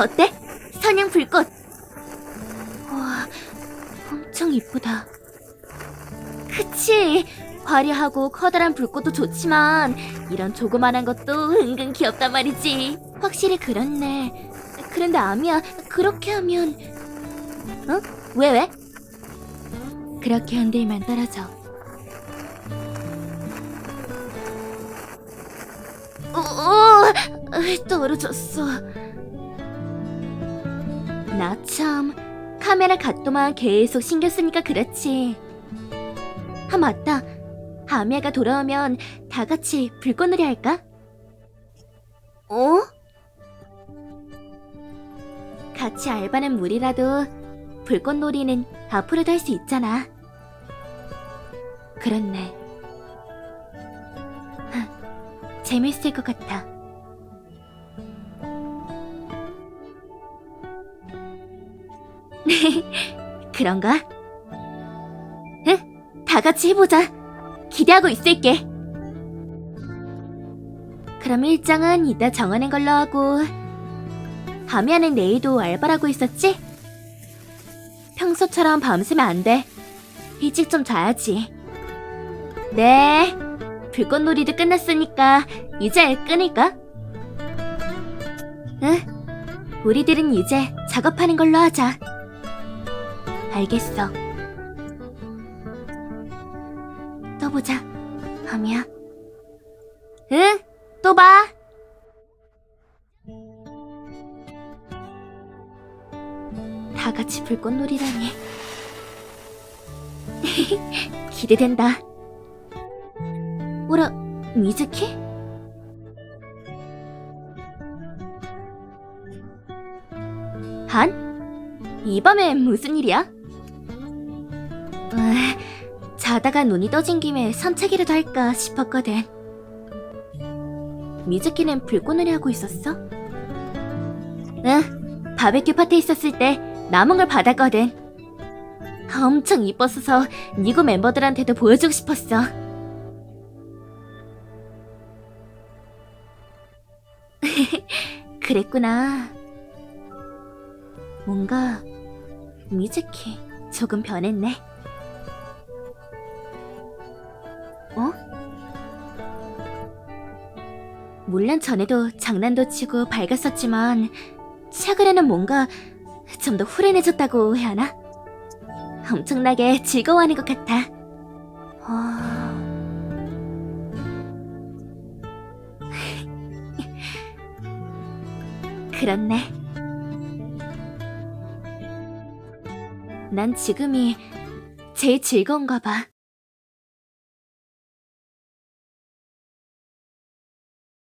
어때? 선양 불꽃. 와, 엄청 이쁘다. 그치? 화려하고 커다란 불꽃도 좋지만 이런 조그만한 것도 은근 귀엽단 말이지. 확실히 그렇네. 그런데 아미야, 그렇게 하면 어? 왜 왜? 그렇게 흔들면 떨어져. 어, 어, 으, 떨어졌어. 나 참 카메라 각도만 계속 신경 쓰니까 그렇지. 아 맞다. 아미야가 돌아오면 다 같이 불꽃놀이 할까? 어? 같이 알바는 무리라도 불꽃놀이는 앞으로도 할 수 있잖아. 그렇네. 하, 재밌을 것 같아. 그런가? 응? 다 같이 해보자. 기대하고 있을게. 그럼 일정은 이따 정하는 걸로 하고 밤에는 내일도 알바라고 있었지? 평소처럼 밤새면 안 돼. 일찍 좀 자야지. 네. 불꽃놀이도 끝났으니까 이제 끊을까? 응. 우리들은 이제 작업하는 걸로 하자. 알겠어. 또 보자. 밤이야. 응? 또 봐. 다 같이 불꽃놀이라니. 기대된다. 뭐라, 미즈키? 한? 이 밤엔 무슨 일이야? 으, 자다가 눈이 떠진 김에 산책이라도 할까 싶었거든. 미즈키는 불꽃놀이 하고 있었어? 응, 바베큐 파티 있었을 때 남은 걸 받았거든. 엄청 이뻤어서 니구 멤버들한테도 보여주고 싶었어. 그랬구나. 뭔가 미즈키 조금 변했네. 어? 물론 전에도 장난도 치고 밝았었지만 최근에는 뭔가 좀 더 후련해졌다고 해야 하나? 엄청나게 즐거워하는 것 같아. 어... 그렇네. 난 지금이 제일 즐거운가 봐.